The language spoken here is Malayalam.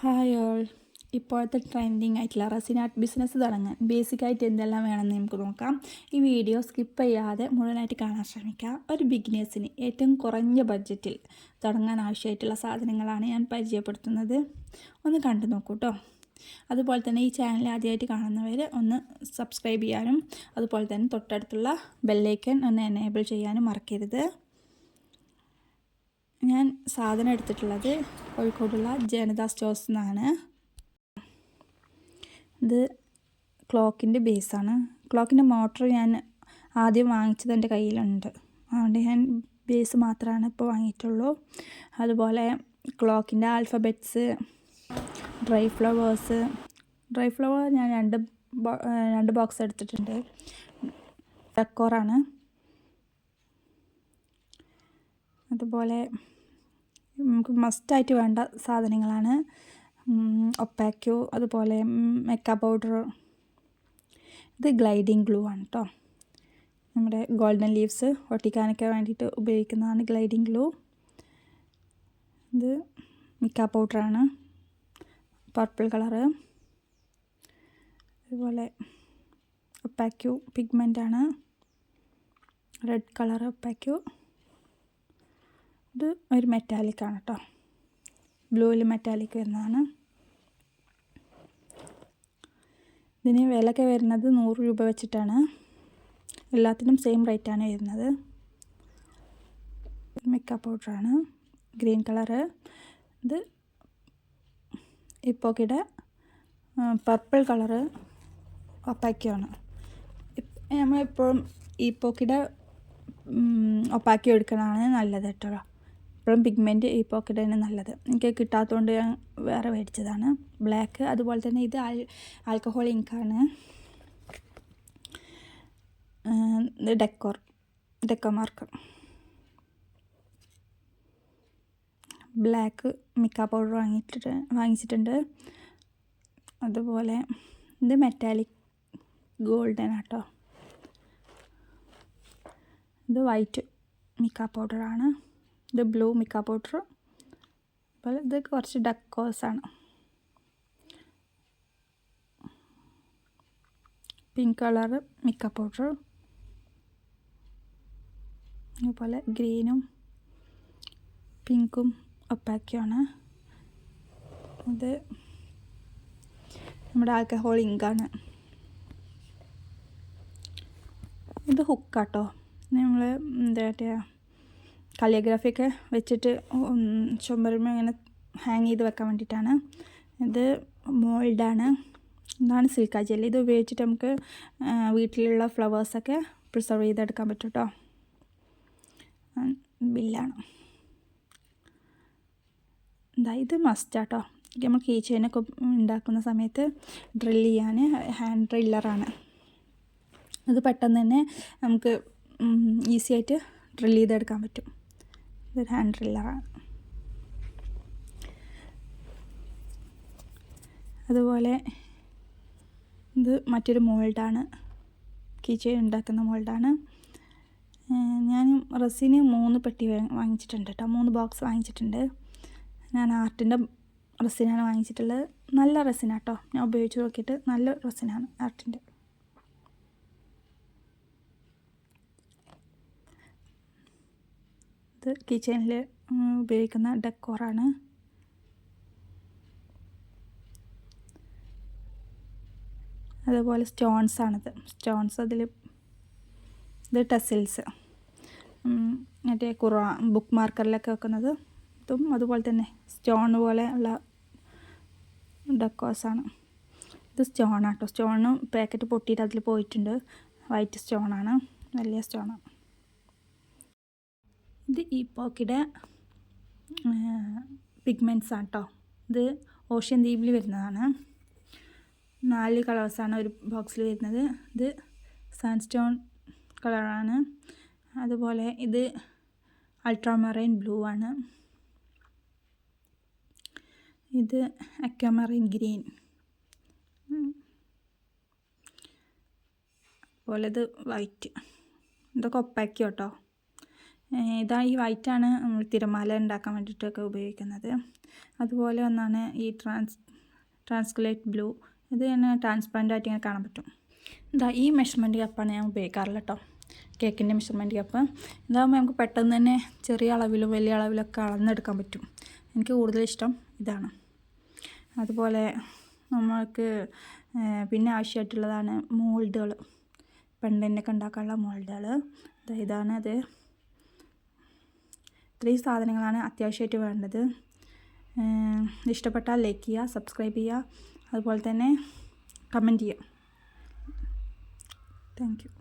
Hi all. ഇപ്പോഴത്തെ ട്രെൻഡിങ് ആയിട്ടുള്ള റസിൻ ആർട്ട് ബിസിനസ് തുടങ്ങാൻ ബേസിക്കായിട്ട് എന്തെല്ലാം വേണമെന്ന് നമുക്ക് നോക്കാം. ഈ വീഡിയോ സ്കിപ്പ് ചെയ്യാതെ മുഴുവനായിട്ട് കാണാൻ ശ്രമിക്കുക ഒരു ബിഗിനേഴ്സിന് ഏറ്റവും കുറഞ്ഞ ബഡ്ജറ്റിൽ തുടങ്ങാൻ ആവശ്യമായിട്ടുള്ള സാധനങ്ങളാണ് ഞാൻ പരിചയപ്പെടുത്തുന്നത്. ഒന്ന് കണ്ടു നോക്കൂ കേട്ടോ അതുപോലെ തന്നെ ഈ ചാനൽ ആദ്യമായിട്ട് കാണുന്നവർ ഒന്ന് സബ്സ്ക്രൈബ് ചെയ്യാനും അതുപോലെ തന്നെ തൊട്ടടുത്തുള്ള ബെല്ലൈക്കൻ ഒന്ന് എനേബിൾ ചെയ്യാനും മറക്കരുത്. ഞാൻ സാധനം എടുത്തിട്ടുള്ളത് കോഴിക്കോടുള്ള ജനത സ്റ്റോഴ്സ് നിന്നാണ്. ഇത് ക്ലോക്കിന്റെ ബേസാണ്. ക്ലോക്കിന്റെ മോട്ടർ ഞാൻ ആദ്യം വാങ്ങിച്ചത് എന്റെ കയ്യിലുണ്ട്. അതുകൊണ്ട് ഞാൻ ബേസ് മാത്രമാണ് ഇപ്പോൾ വാങ്ങിയിട്ടുള്ളൂ. അതുപോലെ ക്ലോക്കിന്റെ alphabets dry flowers. Dry flower ഞാൻ രണ്ട് രണ്ട് ബോക്സ് എടുത്തിട്ടുണ്ട്. ഡെക്കോറാണ്. അതുപോലെ നമുക്ക് മസ്റ്റായിട്ട് വേണ്ട സാധനങ്ങളാണ്. ഒപ്പാക്യോ അതുപോലെ മെക്ക പൗഡർ ഇത് ഗ്ലൈഡിങ് ഗ്ലൂ ആണ് കേട്ടോ നമ്മുടെ ഗോൾഡൻ ലീവ്സ് ഒട്ടിക്കാനൊക്കെ വേണ്ടിയിട്ട് ഉപയോഗിക്കുന്നതാണ് ഗ്ലൈഡിങ് ഗ്ലൂ ഇത് മിക്ക പൗഡറാണ് പർപ്പിൾ കളറ് അതുപോലെ ഒപ്പാക്യൂ പിഗ്മെന്റാണ് റെഡ് കളർ ഒപ്പാക്യൂ ഇത് ഒരു മെറ്റാലിക് ആണ് കേട്ടോ ബ്ലൂവിൽ മെറ്റാലിക് വരുന്നതാണ്. ഇതിന് വിലയൊക്കെ വരുന്നത് നൂറ് രൂപ വെച്ചിട്ടാണ്. എല്ലാത്തിനും സെയിം റേറ്റാണ് വരുന്നത്. മേക്കപ്പ് പൗഡറാണ് ഗ്രീൻ കളറ് ഇത് ഇപ്പോക്കിടെ പർപ്പിൾ കളറ് ഒപ്പാക്കിയാണ് നമ്മളിപ്പോഴും പോക്കിടെ ഒപ്പാക്കി എടുക്കുന്നതാണ് നല്ലത് കേട്ടോ എപ്പോഴും പിഗ്മെന്റ് ഈ പോക്കറ്റ് തന്നെ നല്ലത്. എനിക്ക് കിട്ടാത്തതുകൊണ്ട് ഞാൻ വേറെ മേടിച്ചതാണ്. ബ്ലാക്ക് അതുപോലെ തന്നെ ഇത് ആൽ alcohol ഇങ്കാണ് decor deco marker black mica powder വാങ്ങിയിട്ടിട്ട് വാങ്ങിച്ചിട്ടുണ്ട്. അതുപോലെ ഇത് മെറ്റാലിക് ഗോൾഡൻ ആട്ടോ ഇത് വൈറ്റ് മിക്ക പൗഡറാണ് ഇത് ബ്ലൂ മിക്ക പൗഡർ അപ്പോൾ ഇത് കുറച്ച് ഡക്കോസാണ് പിങ്ക് കളർ മിക്ക പൗഡർ അതുപോലെ ഗ്രീനും പിങ്കും ഒപ്പാക്കിയാണ്. ഇത് നമ്മുടെ ആൽക്കഹോൾ ഇങ്കാണ്. ഇത് ഹുക്കാട്ടോ. നമ്മൾ എന്താ പറയുക കലിയോഗ്രാഫിയൊക്കെ വെച്ചിട്ട് ചുമരുമ്പോൾ ഇങ്ങനെ ഹാങ് ചെയ്ത് വെക്കാൻ വേണ്ടിയിട്ടാണ്. ഇത് മോൾഡാണ് ഇതാണ് സിൽക്ക ജെല്ലി ഇത് ഉപയോഗിച്ചിട്ട് നമുക്ക് വീട്ടിലുള്ള ഫ്ലവേഴ്സൊക്കെ പ്രിസർവ് ചെയ്തെടുക്കാൻ പറ്റും കേട്ടോ ബില്ലാണ്. എന്താ ഇത് മസ്റ്റാട്ടോ നമ്മൾ കീ ചെയിനൊക്കെ ഉണ്ടാക്കുന്ന സമയത്ത് ഡ്രിൽ ചെയ്യാൻ ഹാൻഡ് ഡ്രില്ലറാണ് അത് പെട്ടെന്ന് തന്നെ നമുക്ക് ഈസി ആയിട്ട് ഡ്രിൽ ചെയ്തെടുക്കാൻ പറ്റും. ഇതൊരു ഹാൻഡ് ഡ്രില്ലറാണ് അതുപോലെ ഇത് മറ്റൊരു മോൾഡാണ് കീച്ചെയിൻ ഉണ്ടാക്കുന്ന മോൾഡാണ് ഞാൻ റസിന് മൂന്ന് പെട്ടി വാങ്ങിച്ചിട്ടുണ്ട് കേട്ടോ മൂന്ന് ബോക്സ് വാങ്ങിച്ചിട്ടുണ്ട്. ഞാൻ ആർട്ടിന്റെ റസിനാണ് വാങ്ങിച്ചിട്ടുള്ളത്. നല്ല റസിനാട്ടോ ഞാൻ ഉപയോഗിച്ച് നോക്കിയിട്ട് നല്ല റസിനാണ് ആർട്ടിന്റെ കിച്ചണിൽ ഉപയോഗിക്കുന്ന ഡെക്കോറാണ്. അതുപോലെ സ്റ്റോൺസ് ആണിത് സ്റ്റോൺസ് അതിൽ ഇത് ടെസിൽസ്. മറ്റേ കുറ ബുക്ക് മാർക്കറിലൊക്കെ വെക്കുന്നത്. ഇതും അതുപോലെ തന്നെ സ്റ്റോൺ പോലെ ഉള്ള ഡെക്കോസാണ്. ഇത് സ്റ്റോണാട്ടോ. സ്റ്റോണും പാക്കറ്റ് പൊട്ടിയിട്ട് അതിൽ പോയിട്ടുണ്ട്. വൈറ്റ് സ്റ്റോണാണ്. വലിയ സ്റ്റോണാണ്. ഇത് ഈ പോക്കിയുടെ പിഗ്മെന്റ്സ് ആണ് കേട്ടോ ഇത് ഓഷ്യൻ ദ്വീപിൽ വരുന്നതാണ്. നാല് കളേഴ്സാണ് ഒരു ബോക്സിൽ വരുന്നത്. ഇത് സാൻസ്റ്റോൺ കളറാണ്. അതുപോലെ ഇത് അൾട്രാമറൈൻ ബ്ലൂ ആണ്. ഇത് അക്വമറൈൻ ഗ്രീൻ. അതുപോലെ ഇത് വൈറ്റ്. ഇതൊക്കെ ഒപ്പാക്കി കേട്ടോ ഇതാ ഈ വൈറ്റാണ് നമ്മൾ തിരമാല ഉണ്ടാക്കാൻ വേണ്ടിയിട്ടൊക്കെ ഉപയോഗിക്കുന്നത്. അതുപോലെ ഒന്നാണ് ഈ ട്രാൻസ് ട്രാൻസ്കുലേറ്റ് ബ്ലൂ. ഇത് തന്നെ ട്രാൻസ്പെറന്റ് ആയിട്ട് ഇങ്ങനെ കാണാൻ പറ്റും. ഇതാ ഈ മെഷർമെന്റ് കപ്പാണ് ഞാൻ ഉപയോഗിക്കാറുള്ളത് കേട്ടോ കേക്കിന്റെ മെഷർമെന്റ് കപ്പ് ഇതാകുമ്പോൾ നമുക്ക് പെട്ടെന്ന് തന്നെ ചെറിയ അളവിലും വലിയ അളവിലൊക്കെ അളന്നെടുക്കാൻ പറ്റും. എനിക്ക് കൂടുതൽ ഇഷ്ടം ഇതാണ്. അതുപോലെ നമ്മൾക്ക് പിന്നെ ആവശ്യമായിട്ടുള്ളതാണ് മോൾഡുകൾ പെണ്ണിനൊക്കെ ഉണ്ടാക്കാനുള്ള മോൾഡുകൾ ഇതാണ് അത്. ഇത്രയും സാധനങ്ങളാണ് അത്യാവശ്യമായിട്ട് വേണ്ടത്. ഇഷ്ടപ്പെട്ടാൽ ലൈക്ക് ചെയ്യുക സബ്സ്ക്രൈബ് ചെയ്യുക. അതുപോലെ തന്നെ കമന്റ് ചെയ്യുക. Thank you